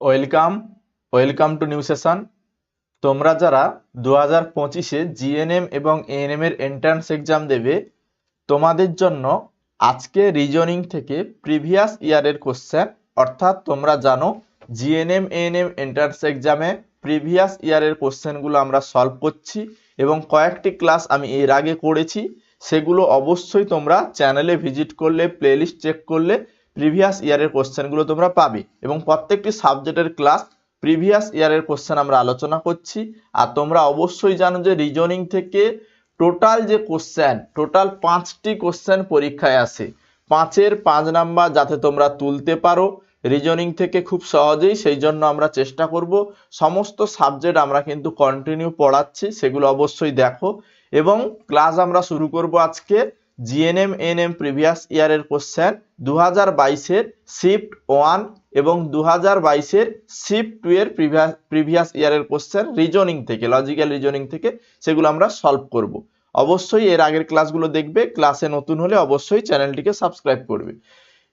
Welcome welcome to new session. তোমরা যারা দু হাজার পঁচিশে জিএনএম এবং এএনএম এর এন্ট্রান্স এক্সাম দেবে, তোমাদের জন্য আজকে রিজনিং থেকে প্রিভিয়াস ইয়ারের কোশ্চেন অর্থাৎ তোমরা জানো জিএনএম, এএনএম এন্ট্রান্স এক্সামে প্রিভিয়াস ইয়ারের কোশ্চেনগুলো আমরা সলভ করছি এবং কয়েকটি ক্লাস আমি এর আগে করেছি, সেগুলো অবশ্যই তোমরা চ্যানেলে ভিজিট করলে প্লেলিস্ট চেক করলে প্রিভিয়াস ইয়ারের কোশ্চেনগুলো তোমরা পাবে এবং প্রত্যেকটি সাবজেক্টের ক্লাস প্রিভিয়াস ইয়ারের কোশ্চেন আমরা আলোচনা করছি। আর তোমরা অবশ্যই জানো যে রিজনিং থেকে টোটাল যে কোশ্চেন টোটাল পাঁচটি কোশ্চেন পরীক্ষায় আসে। পাঁচের পাঁচ নাম্বার যাতে তোমরা তুলতে পারো। রিজনিং থেকে খুব সহজেই সেই জন্য আমরা চেষ্টা করব। সমস্ত সাবজেক্ট আমরা কিন্তু কন্টিনিউ পড়াচ্ছি, সেগুলো অবশ্যই দেখো। এবং ক্লাস আমরা শুরু করব আজকে জিএনএম, এনএম প্রিভিয়াস ইয়ারের কোশ্চেন দু হাজার বাইশের শিফট ওয়ান এবং দু হাজার বাইশের শিফট টু এর প্রিভিয়াস প্রিভিয়াস ইয়ারের কোশ্চেন রিজনিং থেকে, লজিক্যাল রিজনিং থেকে সেগুলো আমরা সলভ করব। অবশ্যই এর আগের ক্লাসগুলো দেখবে, ক্লাসে নতুন হলে অবশ্যই চ্যানেলটিকে সাবস্ক্রাইব করবে।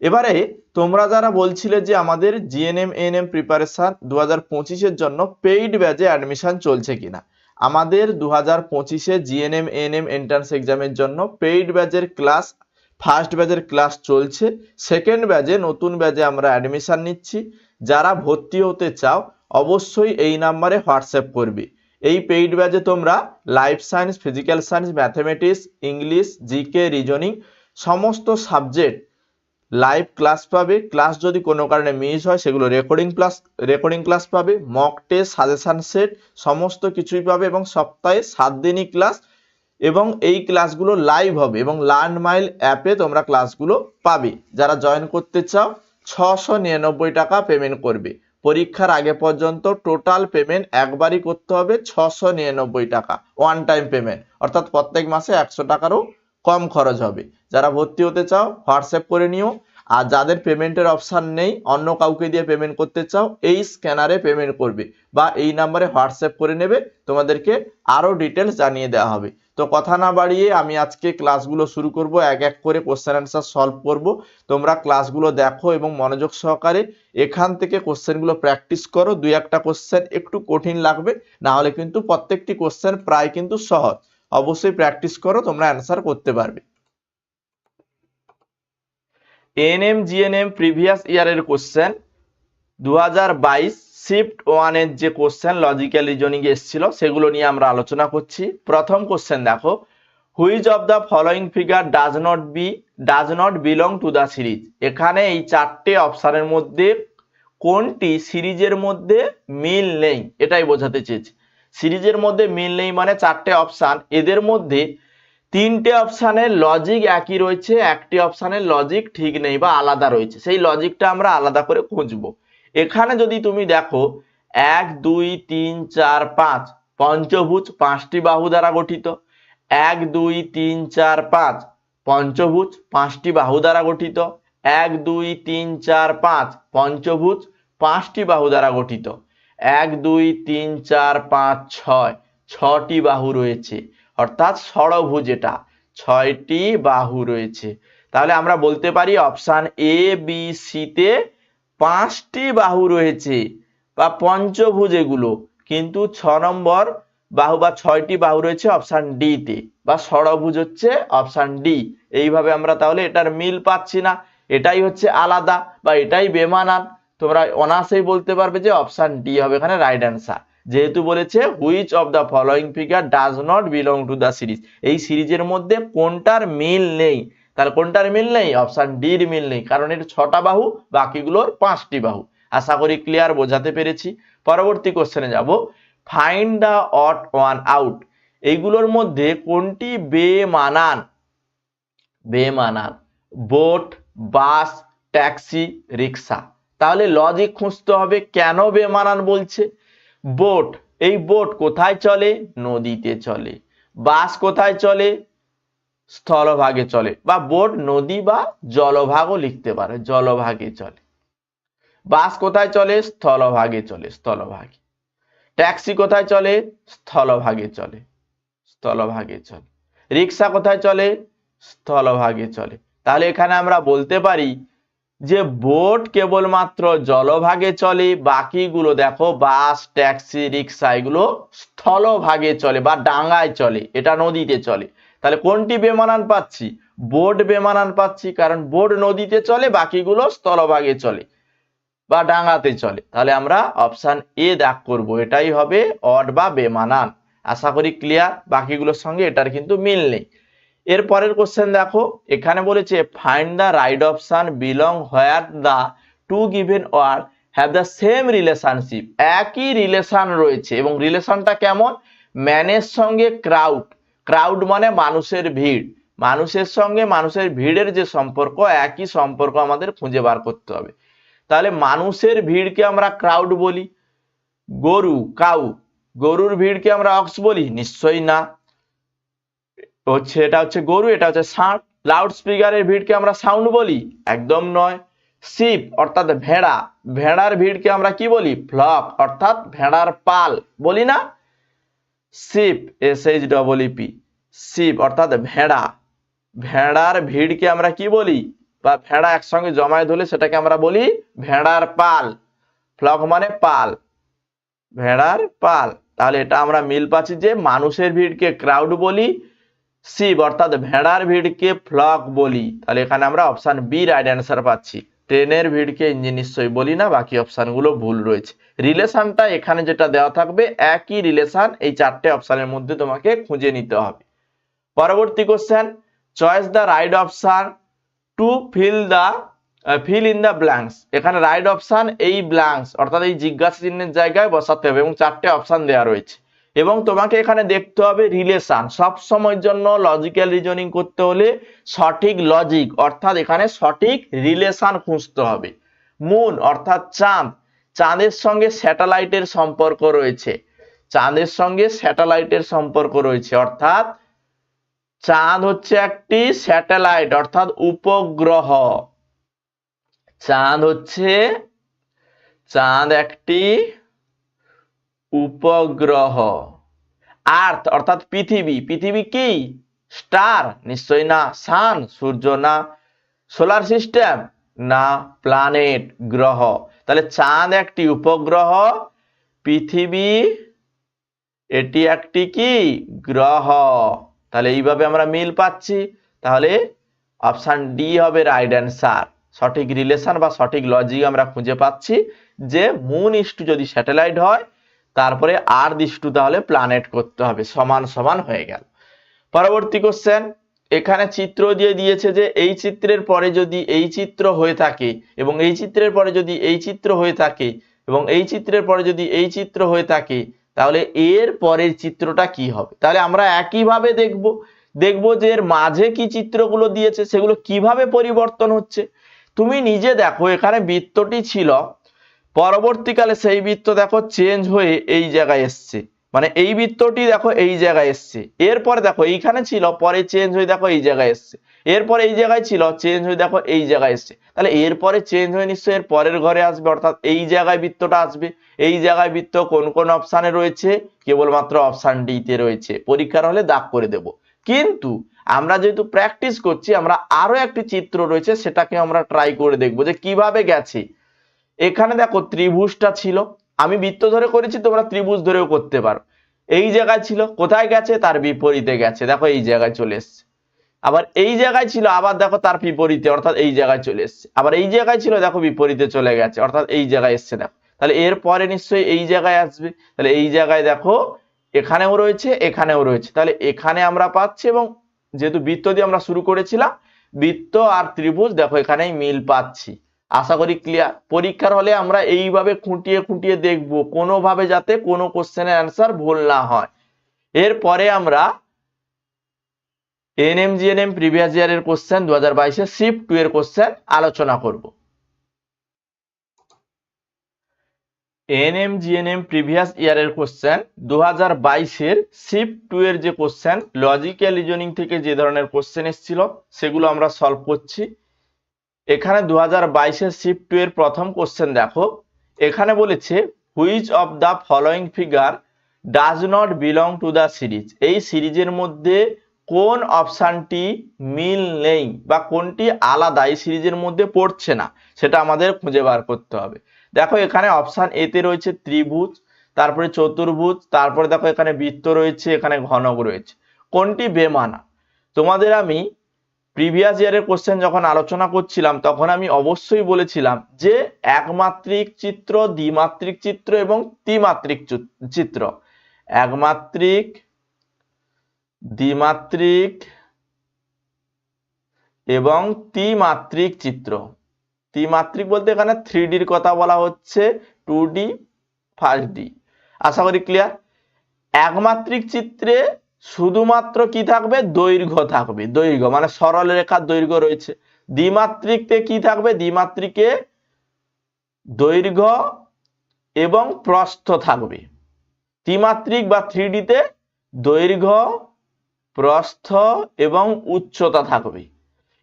এবারে তোমরা যারা বলছিলে যে আমাদের জিএনএম, এনএম প্রিপারেশন দু হাজার পঁচিশের জন্য পেইড ব্যাচে অ্যাডমিশন চলছে কিনা আমাদের দু হাজার পঁচিশে জিএনএম এনএম এন্ট্রান্স এক্সামের জন্য পেইড ব্যাচের ক্লাস ফার্স্ট ব্যাচের ক্লাস চলছে। সেকেন্ড ব্যাচে নতুন ব্যাচে আমরা অ্যাডমিশান নিচ্ছি। যারা ভর্তি হতে চাও, অবশ্যই এই নাম্বারে হোয়াটসঅ্যাপ করবে। এই পেইড ব্যাচে তোমরা life science physical science mathematics English GK reasoning সমস্ত সাবজেক্ট লাইভ ক্লাস পাবে। ক্লাস যদি কোনো কারণে মিস হয়, সেগুলো রেকর্ডিং ক্লাস রেকর্ডিং ক্লাস পাবে। মক টেস্ট সাজেশন সেট সমস্ত কিছুই পাবে এবং সপ্তাহে সাত দিনই ক্লাস এবং এই ক্লাসগুলো লাইভ হবে এবং লার্ন মাইল অ্যাপে তোমরা ক্লাসগুলো পাবে। যারা জয়েন করতে চাও, ছশো নিরানব্বই টাকা পেমেন্ট করবে। পরীক্ষার আগে পর্যন্ত টোটাল পেমেন্ট একবারই করতে হবে, ছশো নিরানব্বই টাকা ওয়ান টাইম পেমেন্ট অর্থাৎ প্রত্যেক মাসে একশো টাকারও কম খরচ হবে। যারা ভর্তি হতে চাও, হোয়াটসঅ্যাপ করে নিও। আর যাদের পেমেন্টের অপশান নেই, অন্য কাউকে দিয়ে পেমেন্ট করতে চাও, এই স্ক্যানারে পেমেন্ট করবে বা এই নাম্বারে হোয়াটসঅ্যাপ করে নেবে। তোমাদেরকে আরও ডিটেলস জানিয়ে দেওয়া হবে। তো কথা না বাড়িয়ে আমি আজকে ক্লাসগুলো শুরু করব, এক এক করে কোশ্চেন অ্যান্সার সলভ করব। তোমরা ক্লাসগুলো দেখো এবং মনোযোগ সহকারে এখান থেকে কোশ্চেনগুলো প্র্যাকটিস করো। দুই একটা কোশ্চেন একটু কঠিন লাগবে, না হলে কিন্তু প্রত্যেকটি কোশ্চেন প্রায় কিন্তু সহজ। অবশ্যই প্র্যাকটিস করো, তোমরা অ্যান্সার করতে পারবে। এনএম জিএনএম প্রিভিয়াস ইয়ারের কোশ্চেন দু হাজার বাইশ শিফট ওয়ানের যে কোশ্চেন লজিক্যাল রিজনিং এসেছিল, সেগুলো নিয়ে আমরা আলোচনা করছি। প্রথম কোশ্চেন দেখো which of the following figure does not be does not belong to the series এখানে এই চারটে অপশানের মধ্যে কোনটি সিরিজের মধ্যে মিল নেই, এটাই বোঝাতে চেয়েছি। সিরিজের মধ্যে মিল নেই মানে চারটে অপশান এদের মধ্যে তিনটে অপশানের লজিক একই রয়েছে, একটি অপশানের লজিক ঠিক নেই বা আলাদা রয়েছে। সেই লজিকটা আমরা আলাদা করে খুঁজবো। এখানে যদি তুমি দেখো, এক, দুই, তিন, চার, পাঁচ, পঞ্চভুজ পাঁচটি বাহু দ্বারা গঠিত। এক, দুই, তিন, চার, পাঁচ, পঞ্চভুজ পাঁচটি বাহু দ্বারা গঠিত। এক, দুই, তিন, চার, পাঁচ, পঞ্চভুজ পাঁচটি বাহু দ্বারা গঠিত। এক, দুই, তিন, চার, পাঁচ, ছয়, ছটি বাহু রয়েছে। অর্থাৎ ষড়ভুজ এটা ছয়টি বাহু রয়েছে। তাহলে আমরা বলতে পারি অপশান এ, বি সিতে পাঁচটি বাহু রয়েছে, বা পঞ্চভুজ এগুলো কিন্তু ছ নম্বর বাহু বা ছয়টি বাহু রয়েছে অপশান ডি তে, বা ষড়ভুজ হচ্ছে অপশান ডি। এইভাবে আমরা তাহলে এটার মিল পাচ্ছি না। এটাই হচ্ছে আলাদা, বা এটাই বেমানান। তোমরা অনাসেই বলতে পারবে যে অপশান ডি হবে এখানে রাইট অ্যান্সার যেহেতু বলেছে which of the following figure does not belong to the series এই সিরিজের মধ্যে কোনটার মিল নেই? তাহলে কোনটার মিল নেই? অপশান ডির মিল নেই, কারণ এর ছটা বাহু, বাকিগুলোর পাঁচটি বাহু। আশা করি ক্লিয়ার বোঝাতে পেরেছি। পরবর্তী কোশ্চেনে যাব। Find the odd one out এইগুলোর মধ্যে কোনটি বেমানান? বেমানান। বোট বাস ট্যাক্সি রিক্সা তাহলে লজিক খুঁজতে হবে কেন বেমানান বলছে? বোট এই বোট কোথায় চলে? নদীতে চলে। বাস কোথায় চলে? স্থলভাগে চলে। বা বোট নদী বা জলভাগও লিখতে পারে, জলভাগে চলে। বাস কোথায় চলে? স্থলভাগে চলে, স্থলভাগে। ট্যাক্সি কোথায় চলে? স্থলভাগে চলে স্থলভাগে চলে। রিক্সা কোথায় চলে? স্থলভাগে চলে। তাহলে এখানে আমরা বলতে পারি যে বোট কেবলমাত্র জলভাগে চলে, বাকিগুলো দেখো বাস, ট্যাক্সি, রিক্সা, এগুলো স্থলভাগে চলে বা ডাঙায় চলে, এটা নদীতে চলে। তাহলে কোনটি বেমানান পাচ্ছি? বোট বেমানান পাচ্ছি কারণ বোট নদীতে চলে, বাকিগুলো স্থলভাগে চলে বা ডাঙাতে চলে। তাহলে আমরা অপশান এ দাগ করব, এটাই হবে অড বা বেমানান। আশা করি ক্লিয়ার, বাকিগুলোর সঙ্গে এটার কিন্তু মিল নেই। এর পরের কোশ্চেন দেখো, এখানে বলেছে find the right option belong where the two given word have the same relationship একই রিলেশন রয়েছে এবং রিলেশনটা কেমন? ম্যানের সঙ্গে ক্রাউড ক্রাউড মানে মানুষের ভিড়। মানুষের সঙ্গে মানুষের ভিড়ের যে সম্পর্ক, একই সম্পর্ক আমাদের খুঁজে বার করতে হবে। তাহলে মানুষের ভিড়কে আমরা ক্রাউড বলি। গরু কাউ গরুর ভিড়কে আমরা অক্স বলি? নিশ্চয়ই না। হচ্ছে, এটা হচ্ছে গরু, এটা হচ্ছে ষাঁড় লাউড স্পিকারের ভিড়কে আমরা সাউন্ড বলি? একদম নয়। শিপ অর্থাৎ ভেড়া। ভেড়ার ভিড়কে আমরা কি বলি? ফ্লক অর্থাৎ ভেড়ার পাল। বলি না? Sheep S H double E P sheep অর্থাৎ ভেড়া। ভেড়ার ভিড়কে আমরা কি বলি? বা ভেড়া একসঙ্গে জমায়ে ধরলে সেটাকে আমরা বলি ভেড়ার পাল। ফ্লক মানে পাল। ভেড়ার পাল। তাহলে এটা আমরা মিল পাচ্ছি যে মানুষের ভিড়কে ক্রাউড বলি শিব অর্থাৎ ভেড়ার ভিড়কে ফ্লক বলি। তাহলে এখানে আমরা অপশান বি রাইট অ্যান্সার পাচ্ছি। ট্রেনের ভিড়কে ইঞ্জিন নিশ্চয়ই বলি না, বাকি অপশনগুলো ভুল রয়েছে। রিলেশনটা এখানে যেটা দেওয়া থাকবে, একই রিলেশন এই চারটে অপশানের মধ্যে তোমাকে খুঁজে নিতে হবে। পরবর্তী question choice the right option to fill the fill in the blanks এখানে রাইট অপশান এই ব্ল্যাঙ্কস অর্থাৎ এই জিজ্ঞাসা চিহ্নের জায়গায় বসাতে হবে এবং চারটে অপশান দেওয়া রয়েছে। এবং তোমাকে এখানে দেখতে হবে রিলেশন সব সময়ের জন্য লজিক্যাল রিজনিং করতে হলে সঠিক লজিক অর্থাৎ এখানে সঠিক রিলেশন খুঁজতে হবে। মুন অর্থাৎ চাঁদ, চাঁদের সঙ্গে স্যাটেলাইটের সম্পর্ক রয়েছে। চাঁদের সঙ্গে স্যাটেলাইটের সম্পর্ক রয়েছে, অর্থাৎ চাঁদ হচ্ছে একটি স্যাটেলাইট অর্থাৎ উপগ্রহ। চাঁদ হচ্ছে, চাঁদ একটি উপগ্রহ। আর্থ অর্থাৎ পৃথিবী। পৃথিবী কি? স্টার নিশ্চয়ই না? সান সূর্য না? সোলার সিস্টেম না? প্ল্যানেট গ্রহ। তাহলে চাঁদ একটি উপগ্রহ, পৃথিবী এটি একটি কি? গ্রহ। তাহলে এইভাবে আমরা মিল পাচ্ছি। তাহলে অপশান ডি হবে রাইট অ্যান্সার সঠিক রিলেশন বা সঠিক লজিক আমরা খুঁজে পাচ্ছি যে মুন ইস্টু যদি স্যাটেলাইট হয় তারপরে আর দিষ্টু তাহলে প্ল্যানেট করতে হবে, সমান সমান হয়ে গেল। পরবর্তী কোশ্চেন এখানে চিত্র দিয়ে দিয়েছে যে এই চিত্রের পরে যদি এই চিত্র হয়ে থাকে এবং এই চিত্রের পরে যদি এই চিত্র হয়ে থাকে এবং এই চিত্রের পরে যদি এই চিত্র হয়ে থাকে, তাহলে এর পরের চিত্রটা কি হবে? তাহলে আমরা একইভাবে দেখব দেখব যে এর মাঝে কি চিত্রগুলো দিয়েছে, সেগুলো কীভাবে পরিবর্তন হচ্ছে। তুমি নিজে দেখো, এখানে বৃত্তটি ছিল পরবর্তীকালে সেই বৃত্ত দেখো চেঞ্জ হয়ে এই জায়গায় এসছে। মানে এই বৃত্তটি দেখো এই জায়গায় এসছে। এরপরে দেখো এইখানে ছিল, পরে চেঞ্জ হয়ে দেখো এই জায়গায় এসছে। এরপরে এই জায়গায় ছিল চেঞ্জ হয়ে দেখো এই জায়গায় এসছে। তাহলে এরপরে চেঞ্জ হয়ে নিশ্চয়ই এর পরের ঘরে আসবে, অর্থাৎ এই জায়গায় বৃত্তটা আসবে। এই জায়গায় বৃত্ত কোন কোন অপশানে রয়েছে? কেবলমাত্র অপশান ডি তে রয়েছে। পরীক্ষার হলে দাগ করে দেব। কিন্তু আমরা যেহেতু প্র্যাকটিস করছি, আমরা আরও একটি চিত্র রয়েছে, সেটাকে আমরা ট্রাই করে দেখব যে কীভাবে গেছে। এখানে দেখো ত্রিভুজটা ছিল। আমি বৃত্ত ধরে করেছি, তোমরা ত্রিভুজ ধরেও করতে পারো। এই জায়গায় ছিল, কোথায় গেছে? তার বিপরীতে গেছে। দেখো এই জায়গায় চলে এসছে। আবার এই জায়গায় ছিল, আবার দেখো তার বিপরীতে, অর্থাৎ এই জায়গায় চলে এসছে। আবার এই জায়গায় ছিল, দেখো বিপরীতে চলে গেছে, অর্থাৎ এই জায়গায় এসছে, দেখো। তাহলে এর পরে নিশ্চয়ই এই জায়গায় আসবে। তাহলে এই জায়গায় দেখো, এখানেও রয়েছে এখানেও রয়েছে। তাহলে এখানে আমরা পাচ্ছি এবং যেহেতু বৃত্ত দিয়ে আমরা শুরু করেছিলাম, বৃত্ত আর ত্রিভুজ, দেখো এখানেই মিল পাচ্ছি। আশা করি ক্লিয়ার পরীক্ষার হলে আমরা এইভাবে খুঁটিয়ে খুঁটিয়ে দেখব, কোনোভাবে যাতে কোনো কোশ্চেনের অ্যান্সার ভুল না হয়। এরপরে আমরা N M G N M previous ইয়ারের কোশ্চেন দু হাজার বাইশে শিফট টু এর কোশ্চেন আলোচনা করব। জিএনএম প্রিভিয়াস ইয়ারের কোশ্চেন দু হাজার বাইশের শিফট টু এর যে কোশ্চেন লজিক্যাল রিজনিং থেকে যে ধরনের কোশ্চেন এসেছিল, সেগুলো আমরা সলভ করছি। এখানে দু হাজার বাইশের শিফট টু এর প্রথম কোশ্চেন দেখো। এখানে বলেছে which of the following figure does not belong to the series এই সিরিজের মধ্যে কোন অপশানটি মিল নেই বা কোনটি আলাদা? এই সিরিজের মধ্যে পড়ছে না, সেটা আমাদের খুঁজে বার করতে হবে। দেখো, এখানে অপশান এতে রয়েছে ত্রিভুজ, তারপরে চতুর্ভুজ, তারপরে দেখো এখানে বৃত্ত রয়েছে, এখানে ঘনক রয়েছে। কোনটি বেমানা? তোমাদের আমি প্রিভিয়াস ইয়ারের কোশ্চেন যখন আলোচনা করছিলাম, তখন আমি অবশ্যই বলেছিলাম যে একমাত্রিক চিত্র, দ্বিমাত্রিক চিত্র এবং ত্রিমাত্রিক চিত্র। একমাত্রিক, দ্বিমাত্রিক এবং ত্রিমাত্রিক চিত্র। ত্রিমাত্রিক বলতে এখানে থ্রি ডির কথা বলা হচ্ছে টু ডি ফার্স্ট ডি আশা করি ক্লিয়ার একমাত্রিক চিত্রে শুধুমাত্র কি থাকবে? দৈর্ঘ্য থাকবে। দৈর্ঘ্য মানে সরল রেখার দৈর্ঘ্য রয়েছে। দ্বিমাত্রিকতে কি থাকবে? দ্বিমাত্রিকে দৈর্ঘ্য এবং প্রস্থ থাকবে। ত্রিমাত্রিক বা থ্রি ডিতে দৈর্ঘ্য, প্রস্থ এবং উচ্চতা থাকবে।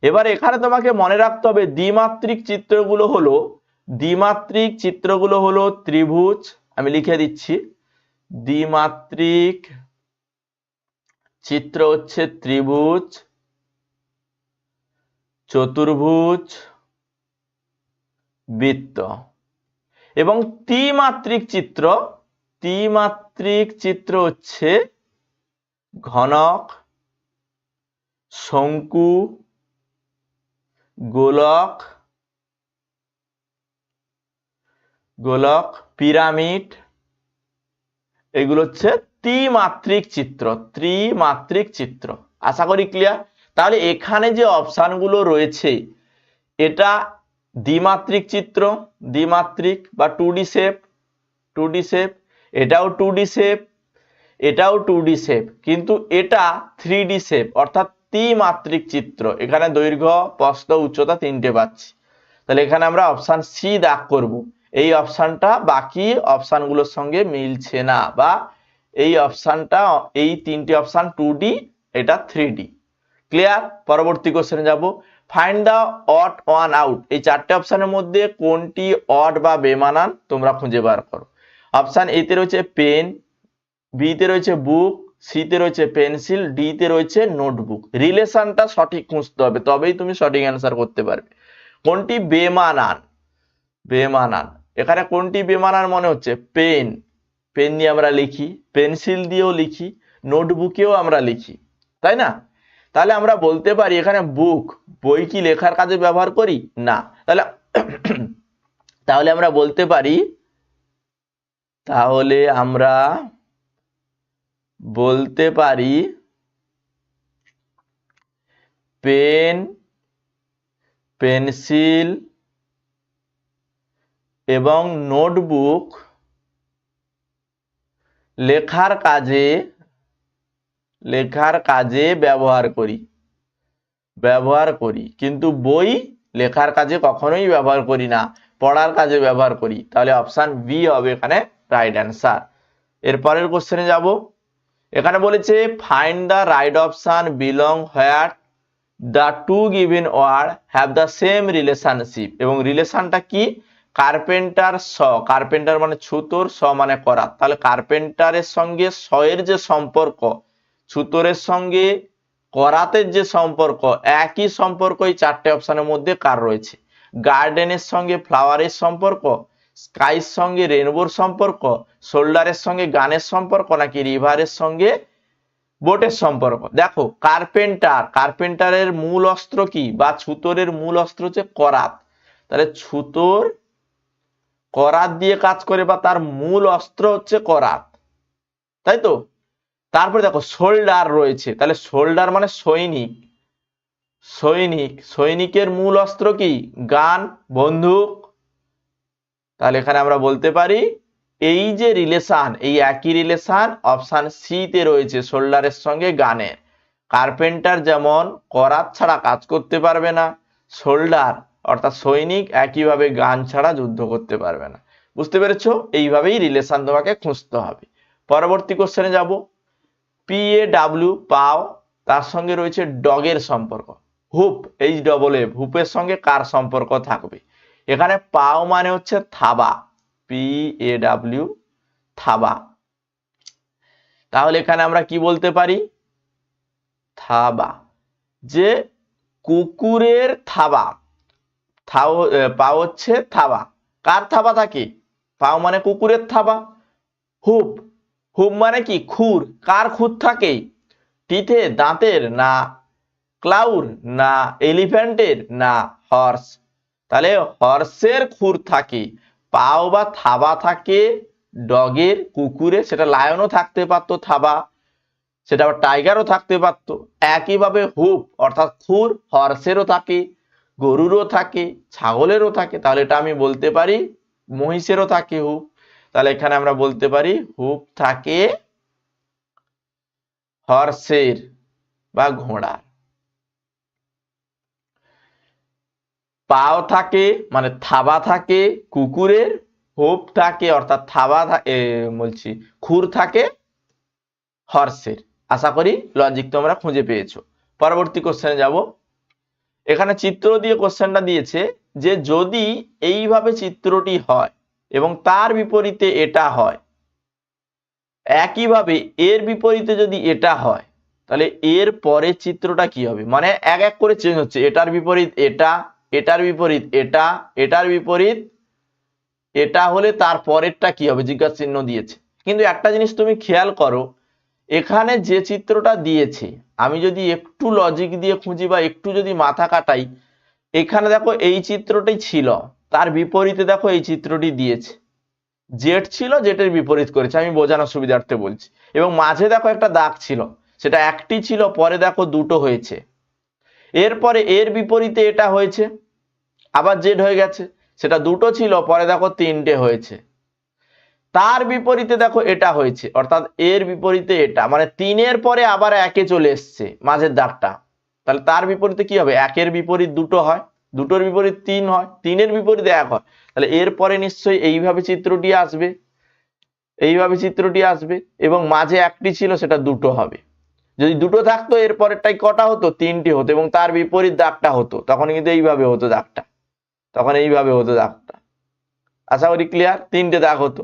এবার এখানে তোমাকে মনে রাখতে হবে, দ্বিমাত্রিক চিত্রগুলো হলো, দ্বিমাত্রিক চিত্রগুলো হলো ত্রিভুজ। আমি লিখে দিচ্ছি। দ্বিমাত্রিক চিত্র হচ্ছে ত্রিভুজ, চতুর্ভুজ, বৃত্ত। এবং ত্রিমাত্রিক চিত্র ত্রিমাত্রিক চিত্র হচ্ছে ঘনক, শঙ্কু, গোলক গোলক, পিরামিড, এগুলো হচ্ছে ত্রিমাত্রিক চিত্র ত্রিমাত্রিক চিত্র। আশা করি ক্লিয়ার তাহলে এখানে যে অপশানগুলো রয়েছে, এটা দ্বিমাত্রিক চিত্র, দ্বিমাত্রিক বা two D shape two D shape এটাও টু ডি শেপ এটাও টু ডি শেপ কিন্তু এটা থ্রি ডি শেপ অর্থাৎ ত্রিমাত্রিক চিত্র। এখানে দৈর্ঘ্য, প্রস্থ, উচ্চতা তিনটে পাচ্ছি। তাহলে এখানে আমরা অপশান সি দাগ করব। এই অপশানটা বাকি অপশানগুলোর সঙ্গে মিলছে না বা এই অপশানটা, এই তিনটি অপশান টু ডি এটা থ্রি ডি ক্লিয়ার পরবর্তী কোশ্চেনে যাব। Find the odd one out এই চারটে অপশানের মধ্যে কোনটি অড বা বেমানান তোমরা খুঁজে বার করো। অপশান এতে রয়েছে পেন বিতে রয়েছে বুক সিতে রয়েছে পেন্সিল ডিতে রয়েছে নোটবুক রিলেশনটা সঠিক খুঁজতে হবে, তবেই তুমি সঠিক অ্যান্সার করতে পারবে। কোনটি বেমানান? বেমানান। এখানে কোনটি বেমানান মনে হচ্ছে? পেন পেন নিয়ে আমরা লিখি পেন্সিল দিয়েও লিখি নোটবুকেও আমরা লিখি, তাই না? তাহলে আমরা বলতে পারি এখানে বুক বই কি লেখার কাজে ব্যবহার করি? না। তাহলে তাহলে আমরা বলতে পারি, তাহলে আমরা বলতে পারি পেন পেন্সিল এবং নোটবুক লেখার কাজে লেখার কাজে ব্যবহার করি ব্যবহার করি। কিন্তু বই লেখার কাজে কখনোই ব্যবহার করি না, পড়ার কাজে ব্যবহার করি। তাহলে অপশান বি হবে এখানে রাইট অ্যান্সার এর পরের কোশ্চেনে যাব। এখানে বলেছে find the right option belong where the two given word have the same relationship এবং রিলেশনটা কি? কার্পেন্টার স, কার্পেন্টার মানে ছুতোর স মানে করা তাহলে কার্পেন্টারের সঙ্গে স এর যে সম্পর্ক, ছুতোরের সঙ্গে করাতের যে সম্পর্ক, একই সম্পর্ক এই চারটে অপশনের মধ্যে কার রয়েছে? গার্ডেনের সঙ্গে ফ্লাওয়ারের সম্পর্ক স্কাইর সঙ্গে রেনবোর সম্পর্ক, শোল্ডারের সঙ্গে গানের সম্পর্ক, নাকি রিভারের সঙ্গে বোটের সম্পর্ক? দেখো, কার্পেন্টার, কার্পেন্টারের মূল অস্ত্র কি? বা ছুতোরের মূল অস্ত্র হচ্ছে করাত। তাহলে ছুতোর করাত দিয়ে কাজ করে বা তার মূল অস্ত্র হচ্ছে করাত। তাই তো? তারপরে দেখো, শোল্ডার রয়েছে। তাহলে শোল্ডার মানে সৈনিক। সৈনিক। সৈনিকের মূল অস্ত্র কি? গান, বন্দুক। তাহলে এখানে আমরা বলতে পারি, এই যে রিলেশান এই একই রিলেশান অপশান সি তে রয়েছে শোল্ডারের সঙ্গে গানের। কার্পেন্টার যেমন করাত ছাড়া কাজ করতে পারবে না, শোল্ডার অর্থাৎ সৈনিক একইভাবে গান ছাড়া যুদ্ধ করতে পারবে না। বুঝতে পেরেছ? এইভাবেই রিলেশন তোমাকে খুঁজতে হবে। পরবর্তী কোশ্চেনে যাব। পি এ ডাব্লিউ পাও, তার সঙ্গে রয়েছে ডগের সম্পর্ক। হুপ এইচ ডবল এফ হুপের সঙ্গে কার সম্পর্ক থাকবে? এখানে পাও মানে হচ্ছে থাবা। পি এ ডাব্লিউ থাবা। তাহলে এখানে আমরা কি বলতে পারি? থাবা। যে কুকুরের থাবা থাও পা হচ্ছে থাবা। কার থাবা থাকে পাও মানে কুকুরের থাবা। হুপ হুপ মানে কি? খুর। কার খুর থাকে? টিথে, দাঁতের না। ক্লাউর না। এলিফ্যান্টের না। হর্স। তাহলে হর্সের খুর থাকে। পাও বা থাবা থাকে ডগের কুকুরে সেটা লায়নও থাকতে পারতো থাবা। সেটা আবার টাইগারও থাকতে পারতো। একইভাবে হুপ অর্থাৎ খুর, হর্সেরও থাকে। গরুরও থাকে, ছাগলেরও থাকে, তাহলে এটা আমি বলতে পারি মহিষেরও থাকে হুপ তাহলে এখানে আমরা বলতে পারি হুপ থাকে হর্সের বা ঘোড়ার। পাও থাকে মানে থাবা থাকে কুকুরের হোপ থাকে অর্থাৎ থাবা বলছি খুর থাকে হর্সের আশা করি লজিক তোমরা খুঁজে পেয়েছ। পরবর্তী কোশ্চেনে যাব। এখানে চিত্র দিয়ে কোশ্চেনটা দিয়েছে যে যদি এইভাবে চিত্রটি হয় এবং তার বিপরীতে এটা হয়, একইভাবে এর বিপরীতে যদি এটা হয়, তাহলে এর পরের চিত্রটা কি হবে? মানে এক এক করে চেঞ্জ হচ্ছে। এটার বিপরীত এটা, এটার বিপরীত এটা, এটার বিপরীত এটা হলে তার পরেরটা কি হবে? জিজ্ঞাসা চিহ্ন দিয়েছে। কিন্তু একটা জিনিস তুমি খেয়াল করো এখানে যে চিত্রটা দিয়েছে, আমি যদি একটু লজিক দিয়ে খুঁজি বা একটু যদি মাথা কাটাই, এখানে দেখো এই চিত্রটি ছিল, তার বিপরীতে দেখো এই চিত্রটি দিয়েছে। জেড ছিল, জেটের বিপরীত করেছে, আমি বোঝানোর সুবিধার্থে বলছি। এবং মাঝে দেখো একটা দাগ ছিল, সেটা একটি ছিল, পরে দেখো দুটো হয়েছে। এরপরে এর বিপরীতে এটা হয়েছে, আবার জেড হয়ে গেছে, সেটা দুটো ছিল, পরে দেখো তিনটে হয়েছে। তার বিপরীতে দেখো এটা হয়েছে, অর্থাৎ এর বিপরীতে এটা মানে তিনের পরে আবার একে চলে এসছে মাঝের দাগটা তাহলে তার বিপরীতে কি হবে? একের বিপরীত দুটো হয়, দুটোর বিপরীত তিন হয়, তিনের বিপরীতে এক হয়। তাহলে এর পরে নিশ্চয়ই এইভাবে চিত্রটি আসবে, এইভাবে চিত্রটি আসবে এবং মাঝে একটি ছিল, সেটা দুটো হবে। যদি দুটো থাকতো, এর পরেরটাই কটা হতো? তিনটি হতো এবং তার বিপরীত দাগটা হতো। তখন কিন্তু এইভাবে হতো দাগটা তখন এইভাবে হতো দাগটা আশা করি ক্লিয়ার তিনটে দাগ হতো।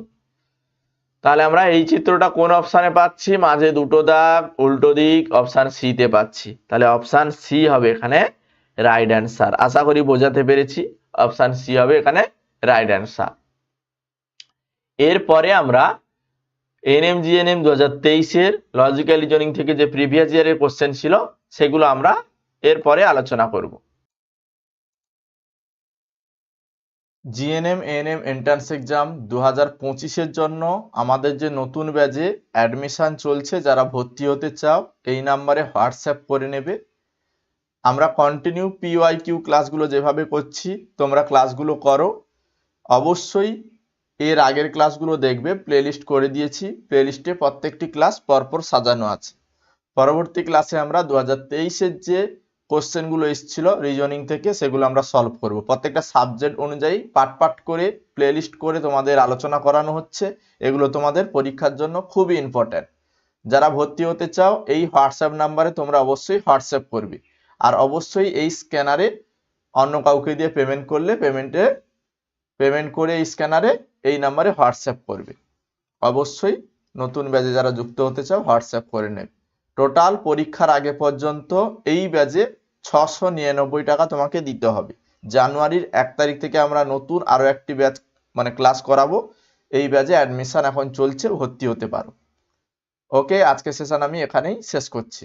তাহলে আমরা এই চিত্রটা কোন অপশানে পাচ্ছি? মাঝে দুটো দাগ, উল্টো দিক, অপশান সি তে পাচ্ছি। তাহলে অপশান সি হবে এখানে রাইট অ্যান্সার আশা করি বোঝাতে পেরেছি। অপশান সি হবে এখানে রাইট অ্যান্সার এরপরে আমরা এনএম জিএনএম দু হাজার তেইশের লজিক্যাল রিজনিং থেকে যে প্রিভিয়াস ইয়ারের কোশ্চেন ছিল, সেগুলো আমরা এরপরে আলোচনা করব। জিএনএম এএনএম এন্ট্রান্স এক্সাম দু হাজার পঁচিশের জন্য আমাদের যে নতুন ব্যাচে অ্যাডমিশান চলছে, যারা ভর্তি হতে চাও, এই নাম্বারে হোয়াটসঅ্যাপ করে নেবে। আমরা কন্টিনিউ পিওয়াই কিউ ক্লাসগুলো যেভাবে করছি, তোমরা ক্লাসগুলো করো। অবশ্যই এর আগের ক্লাসগুলো দেখবে প্লেলিস্ট করে দিয়েছি। প্লেলিস্টে প্রত্যেকটি ক্লাস পরপর সাজানো আছে। পরবর্তী ক্লাসে আমরা দু হাজার তেইশের যে কোশ্চেনগুলো এসেছিল রিজনিং থেকে, সেগুলো আমরা সলভ করব। প্রত্যেকটা সাবজেক্ট অনুযায়ী পার্ট পার্ট করে প্লেলিস্ট করে তোমাদের আলোচনা করানো হচ্ছে। এগুলো তোমাদের পরীক্ষার জন্য খুবই ইম্পর্ট্যান্ট যারা ভর্তি হতে চাও, এই হোয়াটসঅ্যাপ নাম্বারে তোমরা অবশ্যই হোয়াটসঅ্যাপ করবে। আর অবশ্যই এই স্ক্যানারে অন্য কাউকে দিয়ে পেমেন্ট করলে পেমেন্টে পেমেন্ট করে এই স্ক্যানারে এই নাম্বারে হোয়াটসঅ্যাপ করবে। অবশ্যই নতুন ব্যাচে যারা যুক্ত হতে চাও হোয়াটসঅ্যাপ করে নেবে। টোটাল পরীক্ষার আগে পর্যন্ত এই ব্যাচে ছশো নিরানব্বই টাকা তোমাকে দিতে হবে। জানুয়ারির এক তারিখ থেকে আমরা নতুন আরও একটি ব্যাচ মানে ক্লাস করাবো। এই ব্যাচে অ্যাডমিশন এখন চলছে, ভর্তি হতে পারো। ওকে আজকে সেশন আমি এখানেই শেষ করছি।